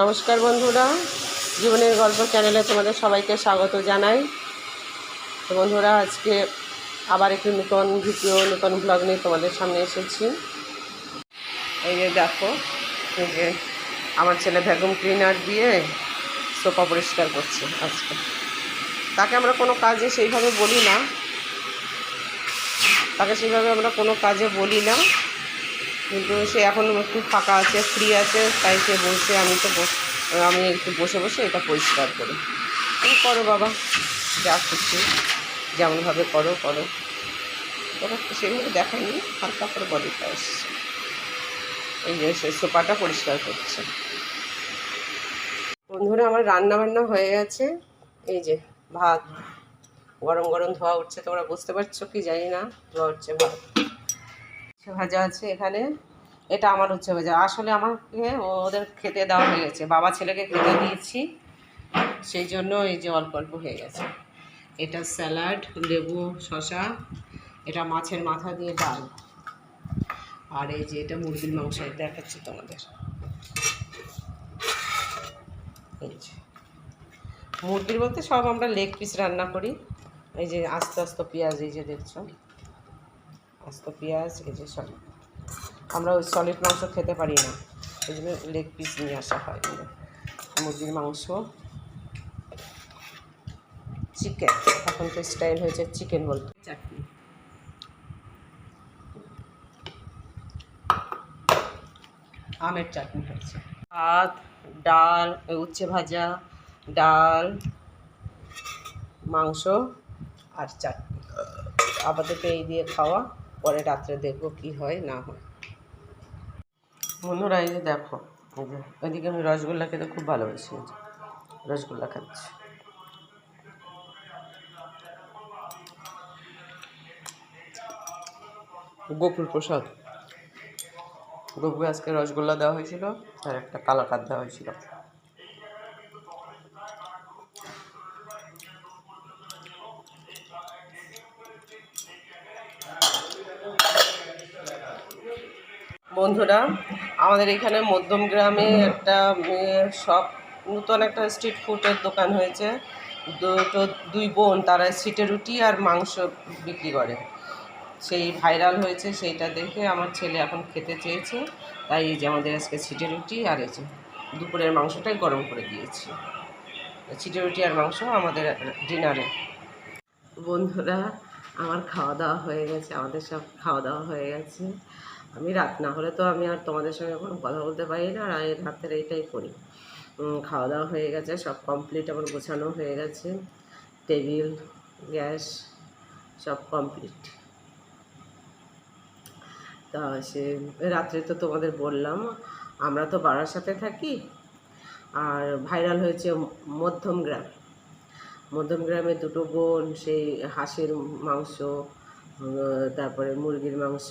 নমস্কার বন্ধুরা। জীবনের গল্প চ্যানেলে তোমাদের সবাইকে স্বাগত জানাই। তো বন্ধুরা, আজকে আবার একটি নতুন ভিডিও, নতুন ব্লগ নিয়ে তোমাদের সামনে এসেছি। এই যে দেখো, এই যে আমার ছেলে ভ্যাকুম ক্লিনার দিয়ে সোফা পরিষ্কার করছে আজকে। তাকে আমরা কোনো কাজে সেইভাবে বলি না। তাকে সেইভাবে আমরা কোনো কাজে বলি না। কিন্তু সে এখন একটু ফাঁকা আছে ফ্রি আছে, তাই সে বসে আমি তো আমি একটু বসে বসে এটা পরিষ্কার করি। তুমি করো বাবা? যা খুশি, যেমনভাবে করো করো। ওরা সেভাবে দেখায়নি, হালকা করে বডিটা এসছে। এই যে সে সোফাটা পরিষ্কার করছে। বন্ধুরা, আমার রান্না বান্না হয়ে গেছে। এই যে ভাত, গরম গরম ধোয়া উঠছে, তোমরা বুঝতে পারছ কি জানি না, ধোয়া উঠছে ভাত। ভাজা আছে এখানে। এটা আমার উচ্ছে ভাজা। আসলে আমাকে ওদের খেতে দেওয়া হয়ে গেছে। বাবা ছেলেকে খেতে দিয়েছি। সেই জন্য এই যে অল্প অল্প হয়ে গেছে। এটা স্যালাড, লেবু শশা এটা মাছের মাথা দিয়ে ডাল। আর এই যে এটা মুরগির মাংস দেখাচ্ছি তোমাদের। মুরগির বলতে সব আমরা লেগ পিস রান্না করি। এই যে আস্তে আস্তে পেঁয়াজ, এই যে দেখছ। আস্ত পেঁয়াজ, এই যে সব। আমরা ওই সলিড মাংস খেতে পারি না। এই জন্য লেগ পিস নিয়ে আসা হয়। মুরগির মাংস। চিকেন এখন তো স্টাইল হয়েছে চিকেন বলতে। চাটনি। আমের চাটনি হচ্ছে ভাত, ডাল উচ্ছে ভাজা, ডাল, মাংস আর চাটনি। আপাতত এই দিয়ে খাওয়া। পরে রাত্রে দেখব কি হয়, না হয়। বন্ধুরা, এই যে দেখো ওইদিকে আমি রসগোল্লা খেতে খুব ভালোবাসি রসগোল্লা খাচ্ছি। গোকুল প্রসাদ। গোপুকে আজকে রসগোল্লা দেওয়া হয়েছিল আর একটা কালাকাত দেওয়া হয়েছিল। আমাদের এখানে মধ্যম গ্রামে একটা সব নতুন একটা স্ট্রিট ফুডের দোকান হয়েছে। দুটো, দুই বোন, তারা সিটে রুটি আর মাংস বিক্রি করে। সেই ভাইরাল হয়েছে, সেইটা দেখে আমার ছেলে এখন খেতে চেয়েছে। তাই এই যে আমাদের আজকে ছিটে রুটি আর এই যে দুপুরের মাংসটাই গরম করে দিয়েছি। ছিটে রুটি আর মাংস আমাদের ডিনারে বন্ধুরা আমার খাওয়া দাওয়া হয়ে গেছে, আমাদের সব খাওয়া দাওয়া হয়ে গেছে। আমি রাত না হলে তো আমি আর তোমাদের সঙ্গে কোনো কথা বলতে পারি না, আর রাতের এইটাই করি। খাওয়া দাওয়া হয়ে গেছে, সব কমপ্লিট আমার গোছানো হয়ে গেছে। টেবিল, গ্যাস, সব কমপ্লিট তা সে রাত্রে তো তোমাদের বললাম, আমরা তো বাড়ার সাথে থাকি, আর ভাইরাল হয়েছে মধ্যম গ্রাম মধ্যম গ্রামে দুটো বোন, সেই হাঁসের মাংস তারপরে মুরগির মাংস,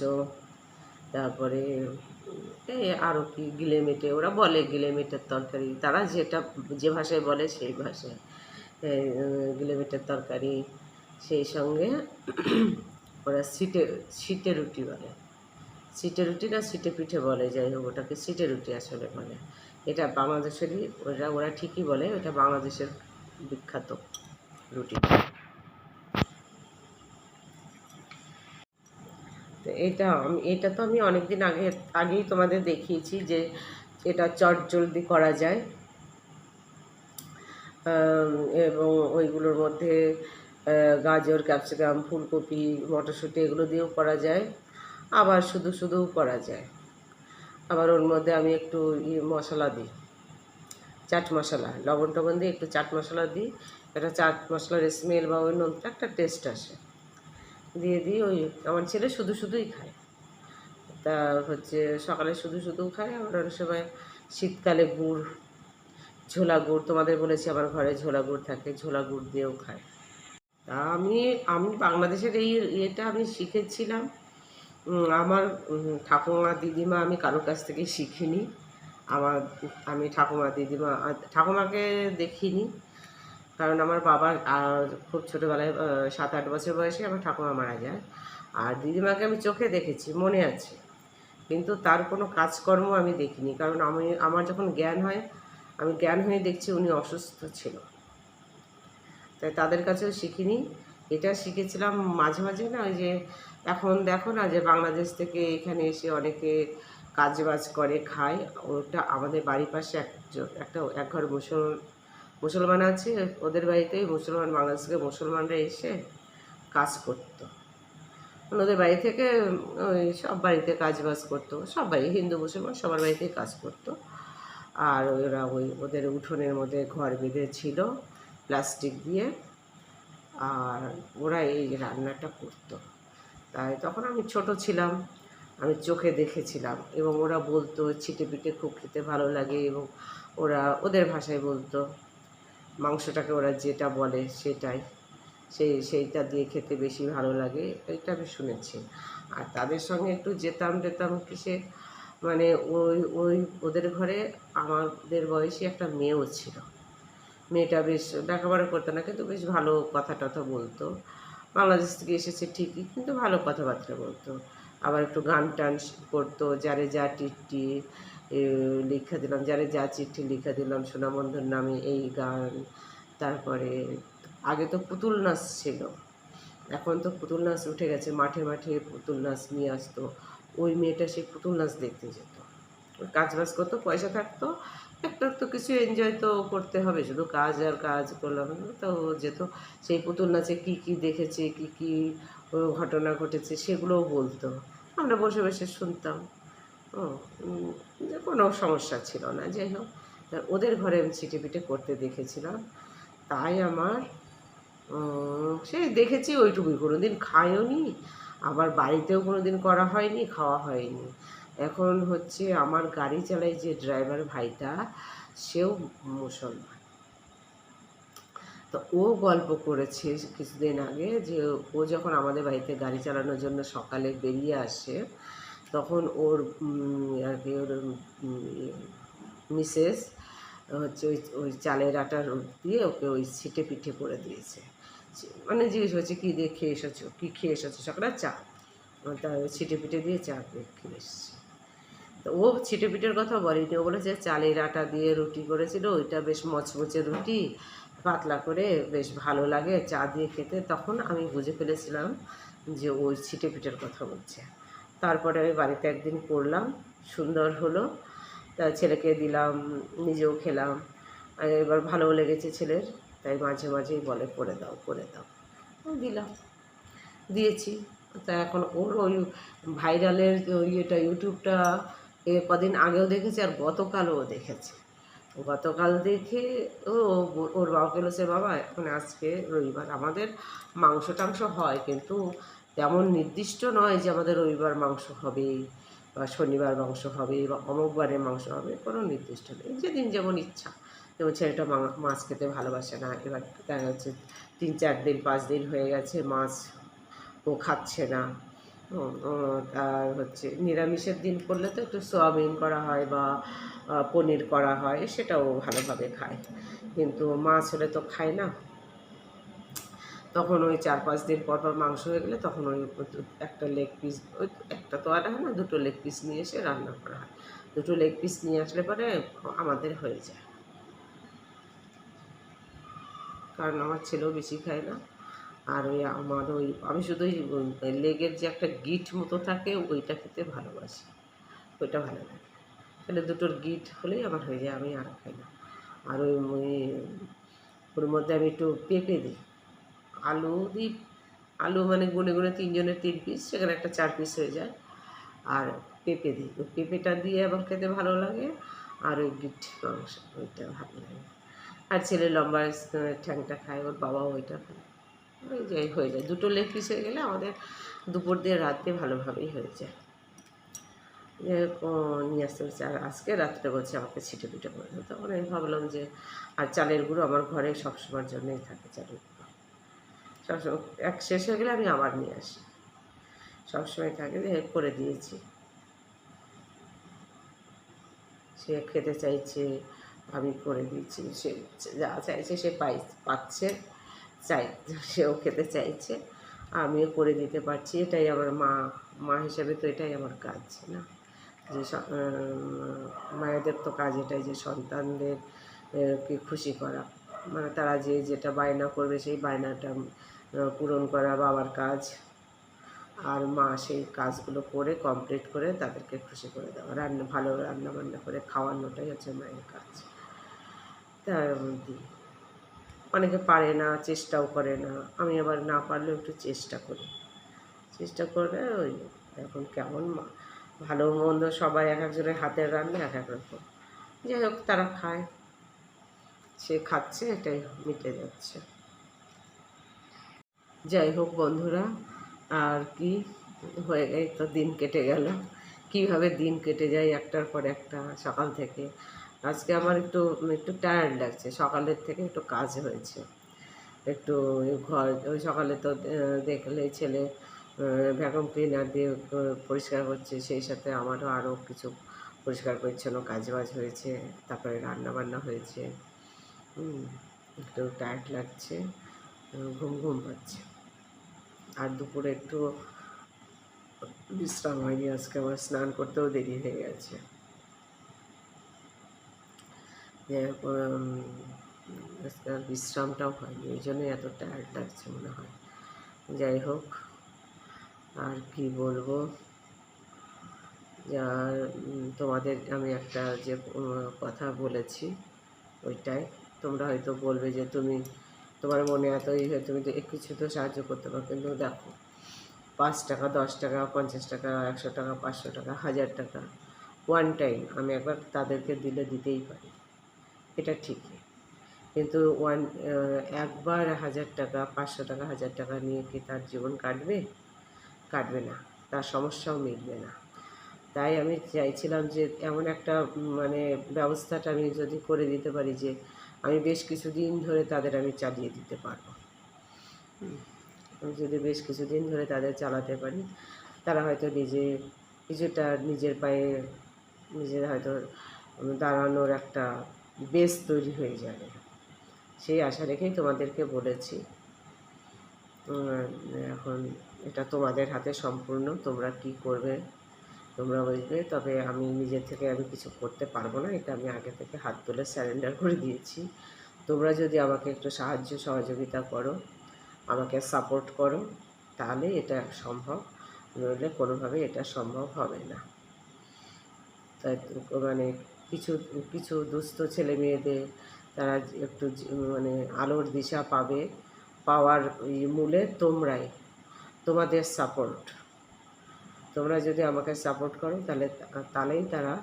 তারপরে এই আরও কি গিলেমেটে ওরা বলে গিলেমেটের তরকারি। তারা যেটা, যে ভাষায় বলে সেই ভাষায় গিলে গিলেমেটের তরকারি। সেই সঙ্গে ওরা সিটে সিটে রুটি বলে। সিটে রুটি না সিটে পিঠে বলে, যাই হোক, ওটাকে সিটে রুটি আসলে বলে। এটা বাংলাদেশেরই, ওরা ওরা ঠিকই বলে, ওটা বাংলাদেশের বিখ্যাত। রুটি। তো এটা আমি, এটা তো আমি অনেক দিন আগে, আগেই তোমাদের দেখিয়েছি যে এটা চট জলদি করা যায়। এবং ওইগুলোর মধ্যে গাজর, ক্যাপসিকাম, ফুলকপি, মটরশুঁটি এগুলো দিয়েও করা যায়। আবার শুধু শুধুও করা যায়। আবার ওর মধ্যে আমি একটু মশলা দিই। চাট মশলা, লবণ টবণ দিয়ে একটু চাট মশলা দিই এটা চাট মশলার স্মেল বা ওই নোনটা একটা টেস্ট আসে। দিয়ে দিই ওই, আমার ছেলে শুধু শুধুই খায়। তা হচ্ছে সকালে শুধু শুধু খায়, আবার অনেক সময় শীতকালে গুড়, ঝোলা গুড়, তোমাদের বলেছি আমার ঘরে ঝোলা গুড় থাকে, ঝোলা গুড় দিয়েও খায়। তা আমি আমি বাংলাদেশের এই ইয়েটা আমি শিখেছিলাম। আমার ঠাকুমা, দিদিমা আমি কারোর কাছ থেকে শিখিনি। আমার, আমি ঠাকুমা, দিদিমা ঠাকুমাকে দেখিনি। কারণ আমার আর খুব ছোটোবেলায় সাত আট বছর বয়সে আমার ঠাকুমা মারা যায়। আর দিদিমাকে আমি চোখে দেখেছি, মনে আছে। কিন্তু তার কোনো কাজকর্ম আমি দেখিনি। কারণ আমি, আমার যখন জ্ঞান হয়, আমি জ্ঞান হয়ে দেখছি উনি অসুস্থ ছিল। তাই তাদের কাছেও শিখিনি। এটা শিখেছিলাম মাঝে মাঝে না, ওই যে এখন দেখো না যে বাংলাদেশ থেকে এখানে এসে অনেকে কাজ বাজ করে, খায়। ওটা আমাদের বাড়ির পাশে একজন একটা এক ঘর মুসল, মুসলমান আছে। ওদের বাড়িতেই মুসলমান বাংলাদেশ থেকে মুসলমানরা এসে কাজ করতো। মানে ওদের বাড়ি থেকে, ওই সব বাড়িতে কাজ বাজ করতো। সব বাড়ি, হিন্দু, মুসলমান সবার বাড়িতেই কাজ করতো। আর ওরা ওই ওদের উঠোনের মধ্যে ঘর বেঁধে ছিল প্লাস্টিক দিয়ে। আর ওরা এই রান্নাটা করতো। তাই তখন আমি ছোট ছিলাম। আমি চোখে দেখেছিলাম এবং ওরা বলতো, ছিটে পিঠে খুব খেতে ভালো লাগে। এবং ওরা ওদের ভাষায় বলতো, মাংসটাকে ওরা যেটা বলে সেটাই। সেই সেইটা দিয়ে খেতে বেশি ভালো লাগে। এটা আমি শুনেছি। আর তাদের সঙ্গে একটু যেতাম, টেতাম কিসে মানে ওই ওই, ওদের ঘরে আমাদের বয়সী একটা মেয়েও ছিল। মেয়েটা বেশ লেখাপড়া করতো না, কিন্তু বেশ ভালো কথা টথা বলতো। বাংলাদেশ থেকে এসেছে ঠিকই, কিন্তু ভালো কথাবার্তা বলতো। আবার একটু গান টান করতো যারে যা টিট্টি এ, লিখে দিলাম যারে যা চিঠি লিখে দিলাম সোনাবন্ধুর নামে এই গান। তারপরে আগে তো পুতুল নাচ ছিল এখন তো পুতুল নাচ উঠে গেছে মাঠে মাঠে পুতুল নাচ নিয়ে আসতো। ওই মেয়েটা সেই পুতুল নাচ দেখতে যেত। কাজ বাজ করতো পয়সা থাকতো একটা তো কিছু এনজয় তো করতে হবে শুধু কাজ আর কাজ করলাম তো যেত। সেই পুতুল নাচে কী কী দেখেছে কী কী ঘটনা ঘটেছে, সেগুলোও বলতো। আমরা বসে বসে শুনতাম। যে কোনো সমস্যা ছিল না, যাই হোক। ওদের ঘরে আমি ছিটে পিটে করতে দেখেছিলাম। তাই আমার সে দেখেছি ওইটুকুই। কোনো দিন খায়ও নি আবার বাড়িতেও কোনো দিন করা হয়নি, খাওয়া হয়নি। এখন হচ্ছে আমার গাড়ি চালায় যে ড্রাইভার ভাইটা, সেও মুসলমান। তো ও গল্প করেছে কিছুদিন আগে যে ও যখন আমাদের বাড়িতে গাড়ি চালানোর জন্য সকালে বেরিয়ে আসে, তখন ওর আর কি ওর মিসেস হচ্ছে ওই ওই চালের আটার দিয়ে ওকে ওই ছিটে পিঠে করে দিয়েছে। মানে জিজ্ঞেস করছে, কী দিয়ে খেয়ে এসেছ? কী খেয়ে এসেছ? সকালে চা। তা ছিটে পিঠে দিয়ে চা খেয়ে এসেছি। তো ও ছিটে পিঠের কথা বলেনি। ও বলেছে, চালের আটা দিয়ে রুটি করেছিল, ওইটা বেশ মচমচে রুটি। পাতলা করে বেশ ভালো লাগে চা দিয়ে খেতে। তখন আমি বুঝে ফেলেছিলাম যে ওই ছিটে পিঠের কথা বলছে। তারপরে আমি বাড়িতে একদিন করলাম সুন্দর হলো। তা ছেলেকে দিলাম, নিজেও খেলাম। এবার ভালোও লেগেছে ছেলের, তাই মাঝে মাঝেই বলে করে দাও করে দাও। দিলাম দিয়েছি। তা এখন ওর ওই ভাইরালের ইয়েটা, ইউটিউবটা, এ কদিন আগেও দেখেছে আর গতকালও দেখেছে। গতকাল দেখে, ও, ওর বাবাকে বলেছে বাবা, এখন আজকে রবিবার। আমাদের মাংস টাংস হয়, কিন্তু তেমন নির্দিষ্ট নয় যে আমাদের রবিবার মাংস হবে বা শনিবার মাংস হবে বা অমুক বারে মাংস হবে, কোনো নির্দিষ্ট নেই। যেদিন যেমন ইচ্ছা। যেমন ছেলেটা মাছ খেতে ভালোবাসে না। এবার দেখা যাচ্ছে তিন চার দিন, পাঁচ দিন হয়ে গেছে, মাছ ও খাচ্ছে না। আর হচ্ছে নিরামিষের দিন করলে তো একটু সোয়াবিন করা হয় বা পনির করা হয়, সেটাও ভালোভাবে খায়। কিন্তু মাছ হলে তো খায় না। তখন ওই চার পাঁচ দিন পর পর মাংস হয়ে গেলে তখন ওই একটা লেগ পিস ওই একটা তো আর হয় না, দুটো লেগ পিস নিয়ে এসে রান্না করা হয়। দুটো লেগ পিস নিয়ে আসলে পরে আমাদের হয়ে যায়। কারণ আমার ছেলেও বেশি খায় না। আর ওই আমার ওই, আমি শুধু ওই লেগের যে একটা গিট মতো থাকে, ওইটা খেতে ভালোবাসি। ওইটা ভালো লাগে। তাহলে দুটোর গিট হলেই আমার হয়ে যায়, আমি আর খাই না। আর ওই ওর মধ্যে আমি একটু পেঁপে দিই। আলু দিই। আলু মানে গুনে গুনে তিনজনের তিন পিস সেখানে একটা চার পিস হয়ে যায়। আর পেঁপে দিই। ওই পেঁপেটা দিয়ে আমার খেতে ভালো লাগে। আর ওই গিট মাংস, ওইটা ভালো লাগে। আর ছেলে লম্বা ঠ্যাংটা খায়, ওর বাবাও ওইটা খায়। ওই যে হয়ে যায়। দুটো লেগ পিস হয়ে গেলে আমাদের দুপুর দিয়ে রাতে ভালোভাবেই হয়ে যায়। নিয়ে আসতে বলছে, আর আজকে রাত্রে বলছে আমাকে ছিটে পিটে করে দাও। তখন আমি ভাবলাম যে, আর চালের গুঁড়ো আমার ঘরে সবসময়ের জন্যই থাকে চালের গুঁড়ো। সবসময়, এক শেষ হয়ে গেলে আমি আবার নিয়ে আসি। সবসময় থাকে যে করে দিয়েছি। সে খেতে চাইছে, আমি করে দিয়েছি। সে যা চাইছে সে পাই পাচ্ছে। চাই সেও খেতে চাইছে। আমিও করে দিতে পারছি, এটাই আমার মা মা হিসেবে তো এটাই আমার কাজ, না? যে মায়েদের তো কাজ এটাই যে সন্তানদের কে খুশি করা। মানে তারা যে যেটা বায়না করবে সেই বায়নাটা পূরণ করা বাবার কাজ। আর মা সেই কাজগুলো করে কমপ্লিট করে তাদেরকে খুশি করে দেওয়া। রান্না, ভালো রান্না বান্না করে খাওয়ানোটাই হচ্ছে মায়ের কাজ। তার মধ্যে অনেকে পারে না, চেষ্টাও করে না। আমি আবার না পারলেও একটু চেষ্টা করি। চেষ্টা করে ওই এখন কেমন ভালো মন্দ সবাই এক একজনের হাতের রান্না, এক এক রকম। যাই হোক, তারা খায়। সে খাচ্ছে, এটাই মিটে যাচ্ছে। যাই হোক বন্ধুরা, আর কি হয়ে এই তো দিন কেটে গেল। কীভাবে দিন কেটে যায় একটার পর একটা সকাল থেকে? আজকে আমার একটু একটু টায়ার্ড লাগছে। সকালের থেকে একটু কাজ হয়েছে। একটু ঘর, ওই সকালে তো দেখলে ছেলে ভ্যাকুম ক্লিনার দিয়ে পরিষ্কার করছে। সেই সাথে আমারও আরও কিছু পরিষ্কার পরিচ্ছন্ন কাজ বাজ হয়েছে। তারপরে রান্না বান্না হয়েছে একটু টায়ার্ড লাগছে। ঘুম ঘুম পাচ্ছে। আর দুপুরে একটু বিশ্রাম হয়নি। আজকে আমার স্নান করতেও দেরি হয়ে গেছে। যে, উম, বিশ্রামটাও হয়নি ওই জন্যই এত টায়ার্ড লাগছে মনে হয়। যাই হোক আর কি বলব? উম, তোমাদের আমি একটা যে কথা বলেছি ওইটাই। তোমরা হয়তো বলবে যে তুমি তোমার মনে এত ই হয় তুমি তো কিছু তো সাহায্য করতে পারো কিন্তু দেখো পাঁচ টাকা দশ টাকা পঞ্চাশ টাকা একশো টাকা পাঁচশো টাকা হাজার টাকা ওয়ান টাইম আমি একবার তাদেরকে দিলে দিতেই পারি। এটা ঠিকই। কিন্তু ওয়ান একবার হাজার টাকা, পাঁচশো টাকা, হাজার টাকা নিয়ে কি তার জীবন কাটবে? কাটবে না। তার সমস্যাও মিটবে না। তাই আমি চাইছিলাম যে এমন একটা মানে ব্যবস্থাটা আমি যদি করে দিতে পারি যে আমি বেশ কিছুদিন ধরে তাদের আমি চালিয়ে দিতে পারব। আমি যদি বেশ কিছুদিন ধরে তাদের চালাতে পারি, তারা হয়তো নিজে কিছুটা নিজের পায়ে নিজের হয়তো দাঁড়ানোর একটা বেস তৈরি হয়ে যাবে। সেই আশা রেখেই তোমাদেরকে বলেছি। এখন এটা তোমাদের হাতে সম্পূর্ণ, তোমরা কি করবে, তোমরা বুঝবে তবে আমি নিজের থেকে আমি কিছু করতে পারব না, এটা আমি আগে থেকে হাত তুলে স্যারেন্ডার করে দিয়েছি। তোমরা যদি আমাকে একটু সাহায্য, সহযোগিতা করো, আমাকে সাপোর্ট করো, তাহলে এটা সম্ভব, নইলে কোনোভাবে এটা সম্ভব হবে না। তাই মানে কিছু কিছু দুস্থ ছেলে মেয়েদের তারা একটু মানে আলোর দিশা পাবে, পাওয়ার মূলে তোমরাই, তোমাদের সাপোর্ট তোমরা যদি আমাকে সাপোর্ট করো, তাহলে তাহলেই তারা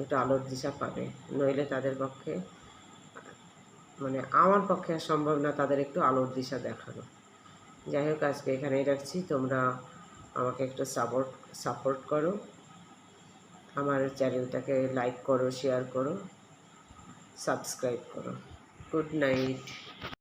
একটু আলোর দিশা পাবে। নইলে তাদের পক্ষে মানে আমার পক্ষে সম্ভব না তাদের একটু আলোর দিশা দেখানো। যাই হোক, আজকে এখানেই রাখছি। তোমরা আমাকে একটু সাপোর্ট সাপোর্ট করো। আমার চ্যানেলটাকে লাইক করো শেয়ার করো সাবস্ক্রাইব করো। Good night.